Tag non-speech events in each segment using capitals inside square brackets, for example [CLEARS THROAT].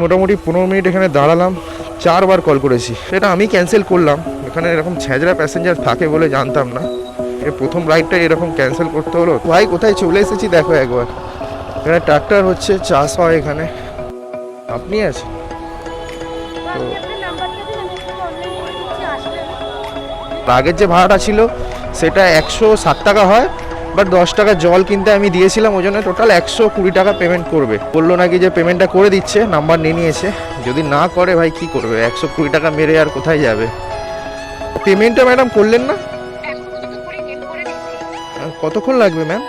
মোটামুটি পনেরো মিনিট এখানে দাঁড়ালাম চারবার কল করেছি। সেটা আমি ক্যান্সেল করলাম। এখানে এরকম ছেঁচড়া প্যাসেঞ্জার থাকে বলে জানতাম না। এ প্রথম রাইডটা এরকম ক্যান্সেল করতে হলো। ভাই কোথায় চলে এসেছি দেখো একবার। এখানে ট্রাক্টর হচ্ছে চাষ হয় এখানে। আপনি আছেন? তো আগের যে ভাড়াটা ছিল সেটা একশো ষাট টাকা হয়। বাট দশ টাকা জল কিনতে আমি দিয়েছিলাম, ওই জন্য টোটাল একশো কুড়ি টাকা পেমেন্ট করবে। বলল নাকি যে পেমেন্টটা করে দিচ্ছে নাম্বার নিয়ে নিয়েছে। যদি না করে ভাই, কি করবে? একশো কুড়ি টাকা মেরে আর কোথায় যাবে? পেমেন্টটা ম্যাডাম করলেন না? কতক্ষণ লাগবে ma'am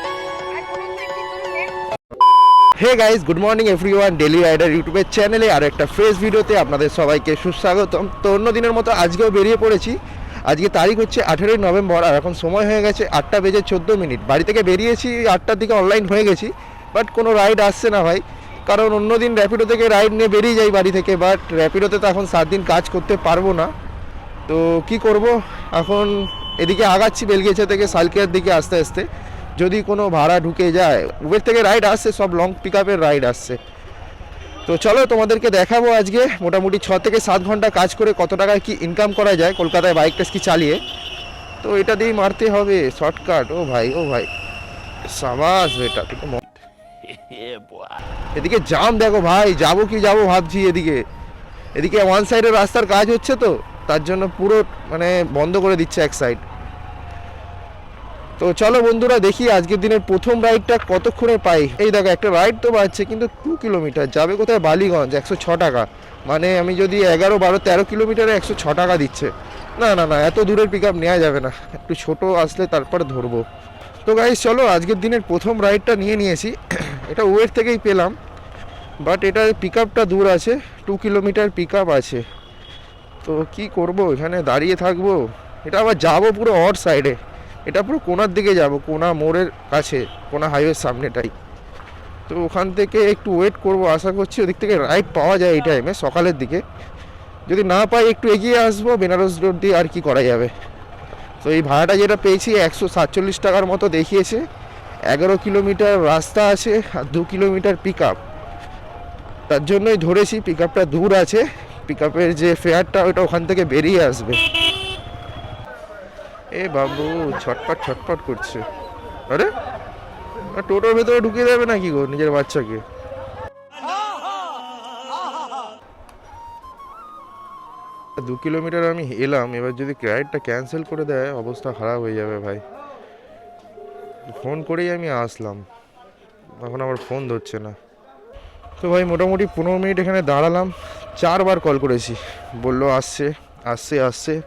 hey guys good morning everyone daily rider ইউটিউবের চ্যানেলে আর একটা ফ্রেশ ভিডিওতে আপনাদের সবাইকে সুস্বাগতম। তো অন্য দিনের মতো আজকেও বেরিয়ে পড়েছি। আজকে তারিখ হচ্ছে আঠেরোই নভেম্বর, আর এখন সময় হয়ে গেছে আটটা বেজে চোদ্দ মিনিট। বাড়ি থেকে বেরিয়েছি, আটটার দিকে অনলাইন হয়ে গেছি বাট কোনো রাইড আসছে না ভাই। কারণ অন্য দিন র্যাপিডো থেকে রাইড নিয়ে বেরিয়ে যাই বাড়ি থেকে বাট র্যাপিডোতে তো এখন সাত দিন কাজ করতে পারব না। তো কি করব? এখন এদিকে আগাচ্ছি বেলগেছে থেকে সালকিয়ার দিকে আস্তে আস্তে। যদি কোনো ভাড়া ঢুকে যায় উবের থেকে রাইড আসছে, সব লং পিক আপের রাইড আসছে। তো চলো তোমাদেরকে দেখাবো আজকে। মোটামুটি ছ থেকে সাত ঘণ্টা কাজ করে কত টাকা কি ইনকাম করা যায় কলকাতায় বাইক কি চালিয়ে। তো এটা দিয়েই মারতে হবে শর্টকাট ও ভাই ও ভাই। সাবাস ম- এদিকে জাম দেখো ভাই যাব কি যাব ভাবছি এদিকে। এদিকে ওয়ান সাইডের রাস্তার কাজ হচ্ছে তো তার জন্য পুরো মানে বন্ধ করে দিচ্ছে এক সাইড তো চলো বন্ধুরা দেখি আজকের দিনের প্রথম রাইডটা কতক্ষণে পাই। এই দেখো, একটা রাইড তো পাচ্ছে কিন্তু টু কিলোমিটার যাবে কোথায়? বালিগঞ্জ, একশো ছ টাকা। মানে আমি যদি এগারো, বারো, তেরো কিলোমিটারে একশো ছ টাকা দিচ্ছে। না না না, এত দূরের পিক আপ নেওয়া যাবে না। একটু ছোট আসলে তারপর ধরবো। তো গাইজ চলো আজকের দিনের প্রথম রাইডটা নিয়ে নিয়েছি। [CLEARS THROAT] এটা ওয়ের থেকেই পেলাম। বাট এটার পিক আপটা দূর আছে। টু কিলোমিটার পিক আপ আছে। তো কি করব? এখানে দাঁড়িয়ে থাকব। এটা আবার যাব পুরো অর সাইডে এটা পুরো কোনার দিকে যাব, কোনা মোড়ের কাছে, কোনা হাইওয়ের সামনেটাই। তো ওখান থেকে একটু ওয়েট করব, আশা করছি ওদিক থেকে রাইড পাওয়া যায় এই টাইমে সকালের দিকে। যদি না পাই একটু এগিয়ে আসব, বেনারস রোড দিয়ে আর কি করা যাবে। তো এই ভাড়াটা যেটা পেয়েছি, একশো সাতচল্লিশ টাকার মতো দেখিয়েছে। এগারো কিলোমিটার রাস্তা আছে আর দু কিলোমিটার পিক আপ তার জন্যই ধরেছি পিক আপটা দূর আছে। পিক আপের যে ফেয়ারটা ওটা ওখান থেকে বেরিয়ে আসবে। এ বাবু, ছটপট ছটপট করছে। আরে? টোটোর ভেতরে ঢুকিয়ে দেবে নাকি গো নিজের বাচ্চাকে? দু কিলোমিটার আমি এলাম, এবার যদি রাইডটা ক্যান্সেল করে দেয়, অবস্থা খারাপ হয়ে যাবে ভাই। ফোন করেই আমি আসলাম। এখন আমার ফোন ধরছে না। তো ভাই, মোটামুটি পনেরো মিনিট এখানে দাঁড়ালাম। চারবার কল করেছি। বলল, আসছে আসছে আসছে।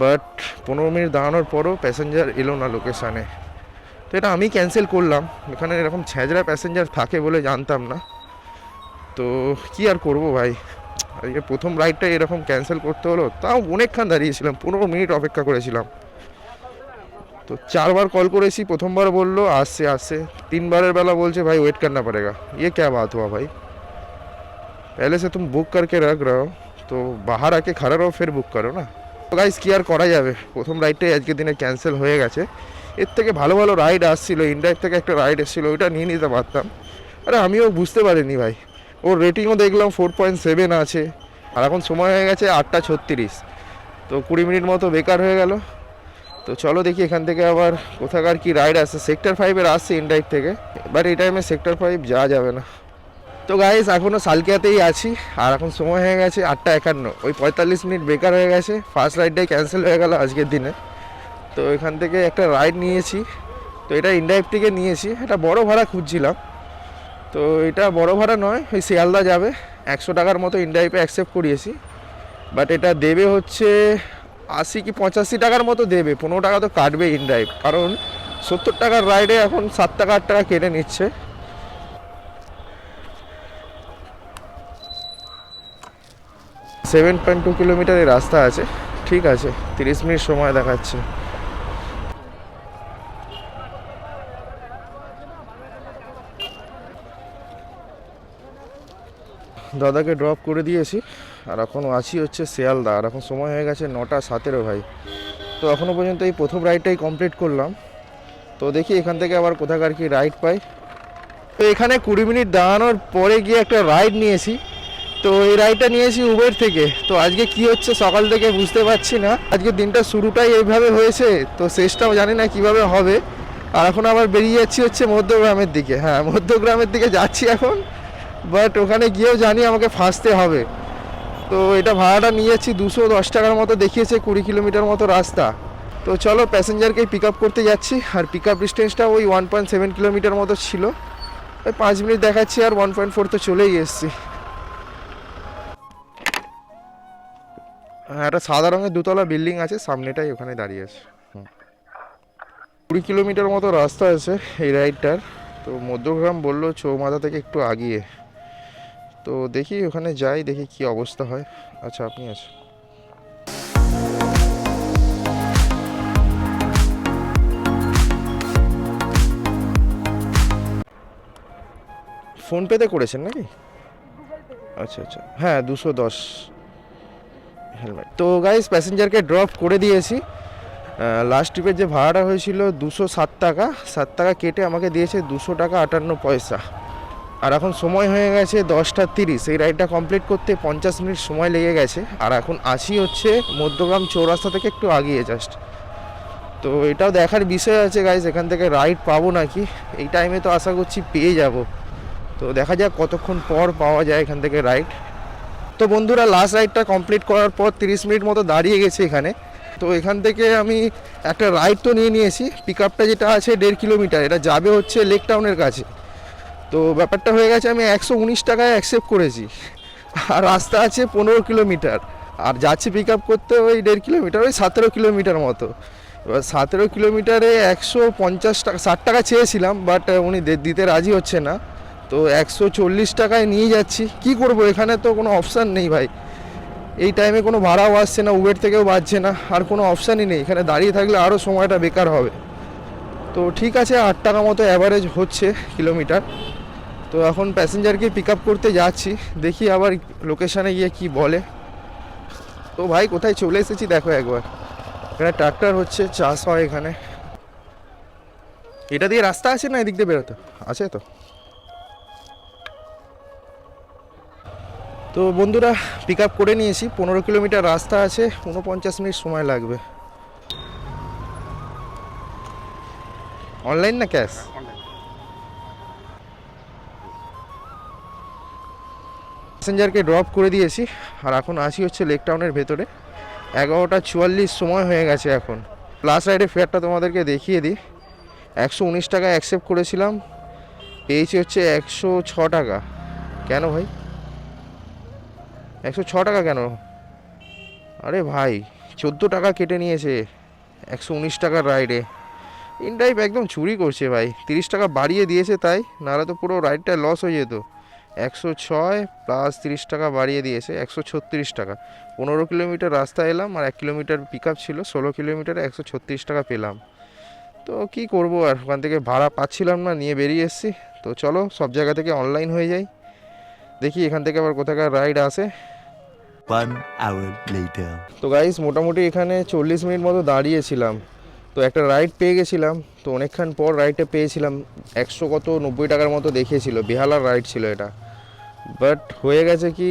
বাট পনেরো মিনিট দাঁড়ানোর পরও প্যাসেঞ্জার এলো না লোকেশানে। তো এটা আমি ক্যান্সেল করলাম। এখানে এরকম ছ্যাঁচড়া প্যাসেঞ্জার থাকে বলে জানতাম না। তো কি আর করব ভাই? আজকে প্রথম রাইডটা এরকম ক্যান্সেল করতে হলো, তাও অনেকক্ষণ দাঁড়িয়েছিলাম, পনেরো মিনিট অপেক্ষা করেছিলাম। তো চারবার কল করেছি, প্রথমবার বলল, আসছে আসছে। তিনবারের বেলা বলছে, ভাই ওয়েট করনা পড়েগা ইয়ে ক্যা বাত হুয়া ভাই? পহলে সে तुम বুক করকে রাখ रहे তো বাহার আকে খারাপ खड़ा रहो फिर बुक গাইস কি আর করা যাবে? প্রথম রাইডটাই আজকের দিনে ক্যান্সেল হয়ে গেছে। এর থেকে ভালো ভালো রাইড আসছিল ইন্ডাইভ থেকে একটা রাইড এসেছিল, ওইটা নিয়ে নিতে পারতাম। আরে আমিও বুঝতে পারিনি ভাই। ওর রেটিংও দেখলাম ফোর পয়েন্ট সেভেন আছে। আর এখন সময় হয়ে গেছে আটটা ছত্রিশ। তো কুড়ি মিনিট মতো বেকার হয়ে গেল। তো চলো দেখি এখান থেকে আবার কোথাকার কি রাইড আসছে সেক্টর ফাইভের আসছে ইনডাইভ থেকে। বাট এই টাইমে সেক্টর ফাইভ যাওয়া যাবে না। তো গাইস এখনও সালকিয়াতেই আছি, আর এখন সময় হয়ে গেছে আটটা একান্ন। ওই পঁয়তাল্লিশ মিনিট বেকার হয়ে গেছে ফার্স্ট রাইডটাই ক্যান্সেল হয়ে গেল আজকের দিনে। তো এখান থেকে একটা রাইড নিয়েছি, তো এটা ইনডাইভ থেকে নিয়েছি, এটা বড় ভাড়া খুঁজছিলাম। তো এটা বড় ভাড়া নয়, ওই শিয়ালদা যাবে, একশো টাকার মতো ইনডাইভে অ্যাকসেপ্ট করিয়েছি। বাট এটা দেবে হচ্ছে আশি কি পঁচাশি টাকার মতো দেবে, পনেরো টাকা তো কাটবে ইনড্রাইভ কারণ সত্তর টাকার রাইডে এখন সাত টাকা, আট টাকা কেটে নিচ্ছে। সেভেন পয়েন্ট টু কিলোমিটারের রাস্তা আছে। ঠিক আছে, তিরিশ মিনিট সময় দেখাচ্ছে। দাদাকে ড্রপ করে দিয়েছি, আর এখন আছি হচ্ছে শিয়ালদা। আর এখন সময় হয়ে গেছে নটা সাতেরো ভাই। তো এখনও পর্যন্ত এই প্রথম রাইডটাই কমপ্লিট করলাম। তো দেখি এখান থেকে আবার কোথাকার কি রাইড পাই। তো এখানে কুড়ি মিনিট দাঁড়ানোর পরে গিয়ে একটা রাইড নিয়েছি। তো এই রাইডটা নিয়েছি উবের থেকে। তো আজকে কি হচ্ছে সকাল থেকে বুঝতে পারছি না। আজকে দিনটা শুরুটাই এইভাবে হয়েছে, তো শেষটাও জানি না কীভাবে হবে। আর এখন আবার বেরিয়ে যাচ্ছি হচ্ছে মধ্যগ্রামের দিকে। হ্যাঁ মধ্যগ্রামের দিকে যাচ্ছি এখন বাট ওখানে গিয়েও জানি আমাকে ফাঁসতে হবে। তো এটা ভাড়াটা নিয়ে যাচ্ছি দুশো দশ টাকার মতো, দেখিয়েছে কুড়ি কিলোমিটার মতো রাস্তা। তো চলো প্যাসেঞ্জারকে পিক আপ করতে যাচ্ছি। আর পিক আপ ডিস্টেন্সটা ওই ওয়ান পয়েন্ট সেভেন কিলোমিটার মতো ছিল। ওই পাঁচ মিনিট দেখাচ্ছি আর ওয়ান পয়েন্ট ফোর তো চলেই এসেছি। একটা সাদা রঙের দুতলা বিল্ডিং আছে, সামনেটাই ওখানে দাঁড়িয়ে আছে। কুড়ি কিলোমিটার মতো রাস্তা আছে এই রাইডটার। তো মধ্যগ্রাম বলল চৌমাথা থেকে একটু আগিয়ে। তো দেখি ওখানে যাই, দেখি কি অবস্থা হয়। আচ্ছা আপনি আছেন ফোনপেতে করেছেন নাকি? আচ্ছা আচ্ছা। হ্যাঁ দুশো দশ। হেলমেট তো গাইস প্যাসেঞ্জারকে ড্রপ করে দিয়েছি। লাস্ট ট্রিপের যে ভাড়াটা হয়েছিল দুশো সাত টাকা। সাত টাকা কেটে আমাকে দিয়েছে দুশো টাকা আটান্ন পয়সা। আর এখন সময় হয়ে গেছে দশটা তিরিশ। এই রাইডটা কমপ্লিট করতে পঞ্চাশ মিনিট সময় লেগে গেছে। আর এখন আসি হচ্ছে মধ্যগ্রাম চৌরাস্তা থেকে একটু আগিয়ে জাস্ট তো এটাও দেখার বিষয় আছে গাইস এখান থেকে রাইড পাবো নাকি? এই টাইমে তো আশা করছি পেয়ে যাব। তো দেখা যাক কতক্ষণ পর পাওয়া যায় এখান থেকে রাইড তো বন্ধুরা লাস্ট রাইডটা কমপ্লিট করার পর তিরিশ মিনিট মতো দাঁড়িয়ে গেছে এখানে। তো এখান থেকে আমি একটা রাইড তো নিয়ে নিয়েছি। পিক আপটা যেটা আছে দেড় কিলোমিটার, এটা যাবে হচ্ছে লেক টাউনের কাছে। তো ব্যাপারটা হয়ে গেছে, আমি একশো উনিশ টাকায় অ্যাকসেপ্ট করেছি। আর রাস্তা আছে পনেরো কিলোমিটার। আর যাচ্ছি পিক আপ করতে ওই দেড় কিলোমিটার, ওই সতেরো কিলোমিটার মতো। এবার সতেরো কিলোমিটারে একশো পঞ্চাশ টাকা, ষাট টাকা চেয়েছিলাম বাট উনি দিতে রাজি হচ্ছে না। তো একশো চল্লিশ টাকায় নিয়ে যাচ্ছি। কি করব? এখানে তো কোনো অপশান নেই ভাই। এই টাইমে কোনো ভাড়াও আসছে না উবের থেকেও বাজছে না, আর কোনো অপশানই নেই। এখানে দাঁড়িয়ে থাকলে আরও সময়টা বেকার হবে। তো ঠিক আছে, আট টাকা মতো অ্যাভারেজ হচ্ছে কিলোমিটার তো এখন প্যাসেঞ্জারকে পিক আপ করতে যাচ্ছি, দেখি আবার লোকেশানে গিয়ে কি বলে। তো ভাই, কোথায় চলে এসেছি দেখো একবার। এখানে ট্রাক্টর হচ্ছে, চাষ হয় এখানে। এটা দিয়ে রাস্তা আছে না এদিক দিয়ে বেরোতো? আছে তো। তো বন্ধুরা পিক আপ করে নিয়েছি। পনেরো কিলোমিটার রাস্তা আছে উনপঞ্চাশ মিনিট সময় লাগবে। অনলাইন না ক্যাশ প্যাসেঞ্জারকে ড্রপ করে দিয়েছি। আর এখন আসি হচ্ছে লেক টাউনের ভেতরে। এগারোটা চুয়াল্লিশ সময় হয়ে গেছে এখন। প্লাস রাইডের ফেয়ারটা তোমাদেরকে দেখিয়ে দিই। একশো উনিশ টাকা অ্যাকসেপ্ট করেছিলাম। পেয়েছি হচ্ছে একশো ছ টাকা। কেন ভাই? একশো ছ টাকা কেন? আরে ভাই, চোদ্দ টাকা কেটে নিয়েছে, একশো উনিশ টাকার রাইডে ইন টাইপ একদম চুরি করছে ভাই, তিরিশ টাকা বাড়িয়ে দিয়েছে তাই, নাহলে তো পুরো রাইডটা লস হয়ে যেত। একশো ছয় প্লাস তিরিশ টাকা বাড়িয়ে দিয়েছে, একশো ছত্রিশ টাকা। পনেরো কিলোমিটার রাস্তা এলাম আর এক কিলোমিটার পিক আপ ছিল, ষোলো কিলোমিটারে একশো ছত্রিশ টাকা পেলাম। তো কি করব আর, ওখান থেকে ভাড়া পাচ্ছিলাম না, নিয়ে বেরিয়ে এসেছি। তো চলো, সব জায়গা থেকে অনলাইন হয়ে যাই। দেখি এখান থেকে আবার কোথাকার রাইড আসে। তো গাইস মোটামুটি এখানে চল্লিশ মিনিট মতো দাঁড়িয়েছিলাম। তো একটা রাইড পেয়ে গেছিলাম। তো অনেকক্ষণ পর রাইডটা পেয়েছিলাম। একশো কত নব্বই টাকার মতো দেখিয়েছিল। বেহালার রাইড ছিল এটা। বাট হয়ে গেছে কি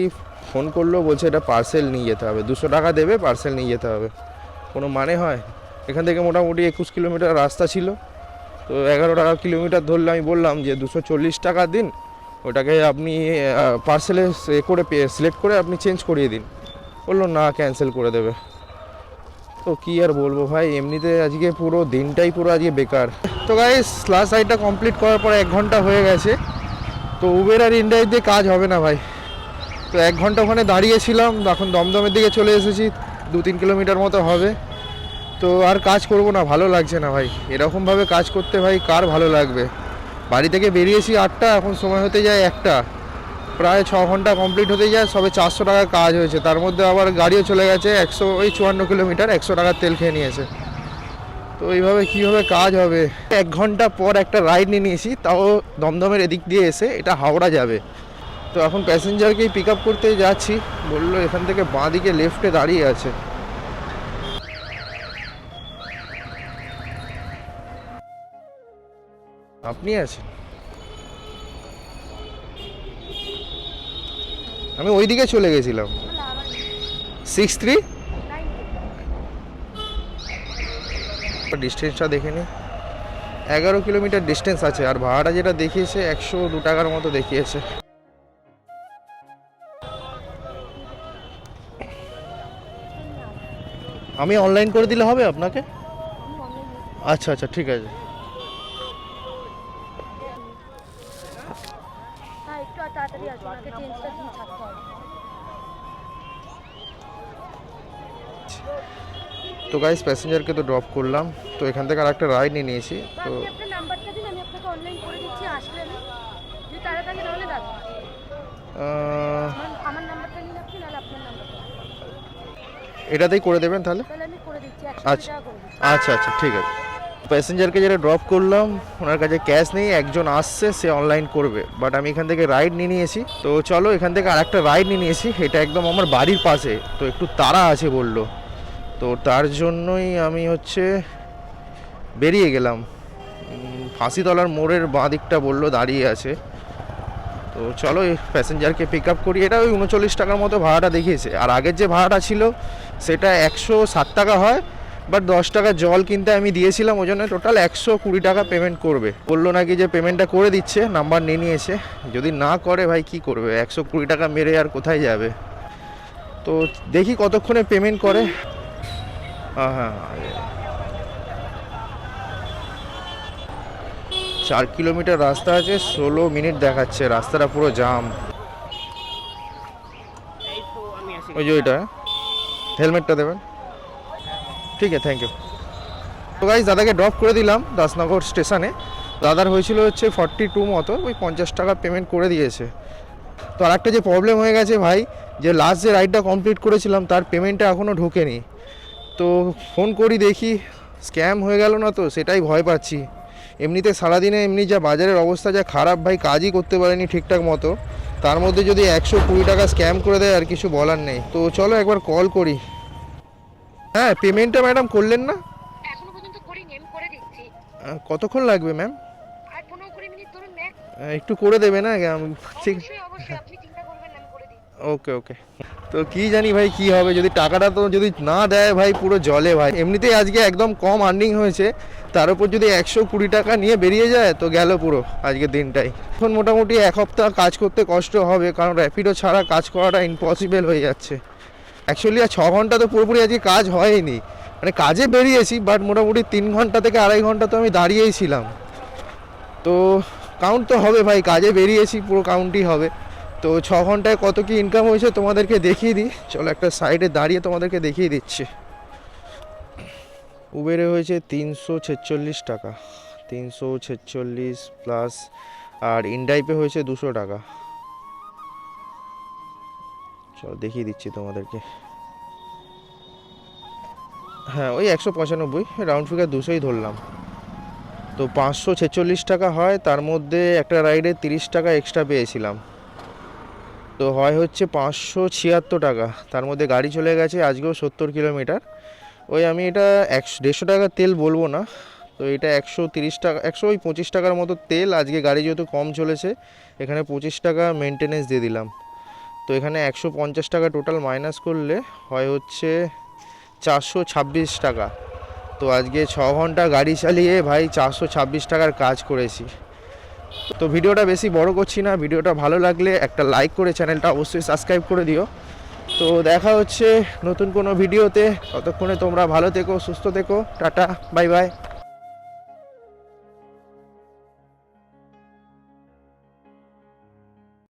ফোন করল, বলছে এটা পার্সেল নিয়ে যেতে হবে। দুশো টাকা দেবে পার্সেল নিয়ে যেতে হবে। কোনো মানে হয়? এখান থেকে মোটামুটি একুশ কিলোমিটার রাস্তা ছিল। তো এগারো টাকা কিলোমিটার ধরলে আমি বললাম যে দুশো চল্লিশ টাকা দিন ওটাকে আপনি পার্সেলে এ করে সিলেক্ট করে আপনি চেঞ্জ করিয়ে দিন। বলল, না ক্যান্সেল করে দেবে। তো কি আর বলব ভাই, এমনিতে আজকে পুরো দিনটাই পুরো আজকে বেকার। তো গাইস লাস্ট রাইডটা কমপ্লিট করার পর এক ঘণ্টা হয়ে গেছে। তো উবের আর ইন্ডাইট দিয়ে কাজ হবে না ভাই। তো এক ঘণ্টা ওখানে দাঁড়িয়েছিলাম এখন দমদমের দিকে চলে এসেছি, দু তিন কিলোমিটার মতো হবে। তো আর কাজ করব না, ভালো লাগছে না ভাই। এরকমভাবে কাজ করতে ভাই কার ভালো লাগবে? বাড়ি থেকে বেরিয়েছি আটটা, এখন সময় হতে যায় একটা। প্রায় ছ ঘণ্টা কমপ্লিট হতে যায়, সবে চারশো টাকার কাজ হয়েছে। তার মধ্যে আবার গাড়িও চলে গেছে, একশো, ওই চুয়ান্ন কিলোমিটার, একশো টাকার তেল খেয়ে নিয়েছে। তো এইভাবে কীভাবে কাজ হবে? এক ঘণ্টা পর একটা রাইড নিয়ে নিয়েছি, তাও দমদমের এদিক দিয়ে এসে এটা হাওড়া যাবে। তো এখন প্যাসেঞ্জারকেই পিক আপ করতে যাচ্ছি, বলল এখান থেকে বাঁ দিকে লেফটে দাঁড়িয়ে আছে। আপনি আছেন? আমি ওইদিকে চলে গেছিলাম। সিক্স থ্রি ডিস্টেন্সটা দেখে নি এগারো কিলোমিটার ডিস্টেন্স আছে, আর ভাড়াটা যেটা দেখিয়েছে, একশো দু টাকার মতো দেখিয়েছে। আমি অনলাইন করে দিলে হবে আপনাকে? আচ্ছা আচ্ছা ঠিক আছে। চেঞ্জটা থাকতে হবে। তো গাইস প্যাসেঞ্জারকে তো ড্রপ করলাম। তো এখান থেকে আর একটা রাইড নিয়ে নিয়েছি। তো আপনার নাম্বারটা দিন আমি আপনাকে অনলাইন করে দিচ্ছি আসলে আমি যদি তাড়াতাড়ি নাহলে দাদা আহ, আমার নাম্বারটা নিন আপনি নাহলে আপনার নাম্বারটা এটাতেই করে দেবেন তাহলে? তাহলে আমি করে দিচ্ছি আচ্ছা। আচ্ছা আচ্ছা ঠিক আছে। প্যাসেঞ্জারকে যেটা ড্রপ করলাম, ওনার কাছে ক্যাশ নেই, একজন আসছে, সে অনলাইন করবে। বাট আমি এখান থেকে রাইড নিয়ে নিয়েছি। তো চলো, এখান থেকে আরেকটা রাইড নিয়ে নিয়েছি। এটা একদম আমার বাড়ির পাশে। তো একটু তাড়া আছে বলল। তো তার জন্যই আমি হচ্ছে বেরিয়ে গেলাম। ফাঁসিতলার মোড়ের বাঁ দিকটা বলল, দাঁড়িয়ে আছে। তো চলো, এই প্যাসেঞ্জারকে পিক আপ করি। এটা ওই উনচল্লিশ টাকার মতো ভাড়াটা দেখিয়েছে। আর আগের যে ভাড়াটা ছিল, সেটা একশো ষাট টাকা হয়। বাট দশ টাকা জল কিনতে আমি দিয়েছিলাম ওই জন্য টোটাল একশো কুড়ি টাকা পেমেন্ট করবে। বলল নাকি যে পেমেন্টটা করে দিচ্ছে নাম্বার নিয়ে নিয়েছে। যদি না করে ভাই কি করবে? একশো কুড়ি টাকা মেরে আর কোথায় যাবে? তো দেখি কতক্ষণে পেমেন্ট করে। হ্যাঁ চার কিলোমিটার রাস্তা আছে ষোলো মিনিট দেখাচ্ছে রাস্তাটা পুরো জাম ওই যে ওইটা হেলমেটটা দেবেন? ঠিক আছে থ্যাংক ইউ তো গাইজ দাদাকে ড্রপ করে দিলাম দাসনগর স্টেশনে দাদার হয়েছিল হচ্ছে ফর্টি টু মতো, ওই পঞ্চাশ টাকা পেমেন্ট করে দিয়েছে। তো আর একটা যে প্রবলেম হয়ে গেছে ভাই, যে লাস্ট যে রাইডটা কমপ্লিট করেছিলাম, তার পেমেন্টটা এখনও ঢোকেনি। তো ফোন করি, দেখি স্ক্যাম হয়ে গেল না তো, সেটাই ভয় পাচ্ছি। এমনিতে সারাদিনে এমনি যা বাজারের অবস্থা যা খারাপ ভাই, কাজই করতে পারেনি ঠিকঠাক মতো। তার মধ্যে যদি একশো কুড়ি টাকা স্ক্যাম করে দেয়, আর কিছু বলার নেই। তো চলো একবার কল করি। হ্যাঁ পেমেন্টটা ম্যাডাম করলেন না? এখনও পর্যন্ত করিনি আমি করে দিচ্ছি। কতক্ষণ লাগবে ম্যাম আর পনেরো কুড়ি মিনিট ধরুন ম্যাক্স একটু করে দেবে না? আম- ঠিক অবশ্যই অবশ্যই আপনি চিন্তা করবেন না, আমি করে দিচ্ছি। ওকে ওকে। তো কি জানি ভাই কি হবে? যদি টাকাটা তো যদি না দেয় ভাই পুরো জলে ভাই। এমনিতেই আজকে একদম কম আর্নিং হয়েছে। তার উপর যদি একশো কুড়ি টাকা নিয়ে বেরিয়ে যায় তো গেল পুরো আজকের দিনটাই। এখন মোটামুটি এক সপ্তাহ কাজ করতে কষ্ট হবে কারণ র্যাপিডো ছাড়া কাজ করাটা ইম্পসিবল হয়ে যাচ্ছে। অ্যাকচুয়ালি আর ছ ঘণ্টা তো পুরোপুরি আজকে কাজ হয়নি। মানে কাজে বেরিয়েছি বাট মোটামুটি তিন ঘণ্টা থেকে আড়াই ঘণ্টা তো আমি দাঁড়িয়েই ছিলাম। তো কাউন্ট তো হবে ভাই, কাজে বেরিয়েছি, পুরো কাউন্টই হবে। তো ছ ঘন্টায় কত কি ইনকাম হয়েছে তোমাদেরকে দেখিয়ে দিই। চলো একটা সাইডে দাঁড়িয়ে তোমাদেরকে দেখিয়ে দিচ্ছি। উবেরে হয়েছে তিনশো ছেচল্লিশ টাকা। তিনশো ছেচল্লিশ প্লাস আর ইনডাইপে হয়েছে দুশো টাকা। চলো, দেখিয়ে দিচ্ছি তোমাদেরকে। হ্যাঁ ওই একশো পঁচানব্বই রাউন্ড ফিগার দুশোই ধরলাম। তো পাঁচশো ছেচল্লিশ টাকা হয়, তার মধ্যে একটা রাইডে তিরিশ টাকা এক্সট্রা পেয়েছিলাম। তো হয় হচ্ছে পাঁচশো ছিয়াত্তর টাকা, তার মধ্যে গাড়ি চলে গেছে, আজকেও সত্তর কিলোমিটার। ওই আমি এটা একশো, দেড়শো টাকা তেল বলব না, তো এটা একশো তিরিশ টাকা, একশো ওই পঁচিশ টাকার মতো তেল, আজকে গাড়ি যেহেতু কম চলেছে, এখানে পঁচিশ টাকা মেনটেনেন্স দিয়ে দিলাম। তো এখানে একশো পঞ্চাশ টাকা টোটাল মাইনাস করলে হয় হচ্ছে চারশো ছাব্বিশ টাকা। তো আজকে ছ ঘণ্টা গাড়ি চালিয়ে ভাই চারশো ছাব্বিশ টাকার কাজ করেছি। তো ভিডিওটা বেশি বড় করছি না, ভিডিওটা ভালো লাগলে একটা লাইক করে চ্যানেলটা অবশ্যই সাবস্ক্রাইব করে দিও। তো দেখা হচ্ছে নতুন কোনো ভিডিওতে, ততক্ষণে তোমরা ভালো থেকো, সুস্থ থেকো, টাটা বাই বাই